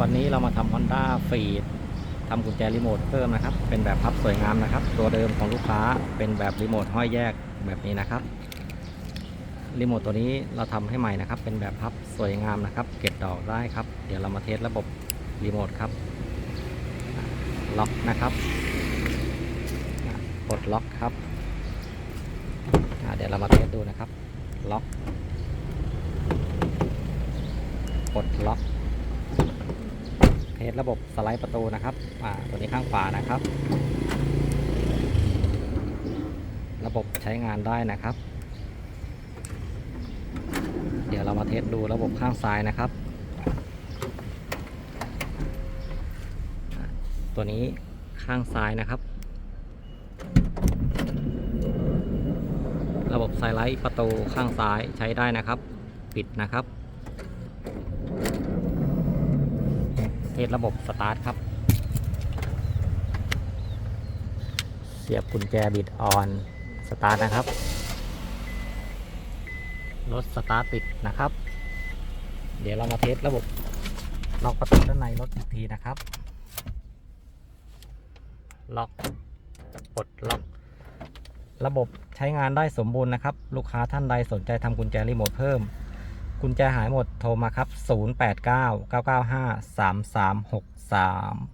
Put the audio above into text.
วันนี้เรามาทำ Honda f e e d ทำกุญแจรีโมทเพิ่มนะครับ เป็นแบบพับสวยงามนะครับ ตัวเดิมของลูกค้าเป็นแบบรีโมทห้อยแยกแบบนี้นะครับรีโมทตัวนี้เราทำให้ใหม่นะครับ เป็นแบบพับสวยงามนะครับ เก็บดอกได้ครับ เดี๋ยวเรามาเทสระบบรีโมทครับล็อกนะครับกดล็อกครับเดี๋ยวเรามาเทสดูนะครับ ล็อกกดล็อก สระบบสไลด์ประตูนะครับอ่าตัวนี้ข้างขวานะครับ ระบบใช้งานได้นะครับ เดี๋ยวเรามาเทสดูระบบข้างซ้ายนะครับ ตัวนี้ข้างซ้ายนะครับ ระบบไซไลท์ประตูข้างซ้ายใช้ได้นะครับ ปิดนะครับ เทสระบบสตาร์ทครับ เสียบกุญแจบิดออนสตาร์ทนะครับ รถสตาร์ทติดนะครับ เดี๋ยวเรามาเทสระบบล็อกประตูด้านในรถอีกทีนะครับ ล็อกปลดล็อก ระบบใช้งานได้สมบูรณ์นะครับ ลูกค้าท่านใดสนใจทำกุญแจรีโมทเพิ่ม กุญแจหายหมดโทรมาครับ 089 995 3363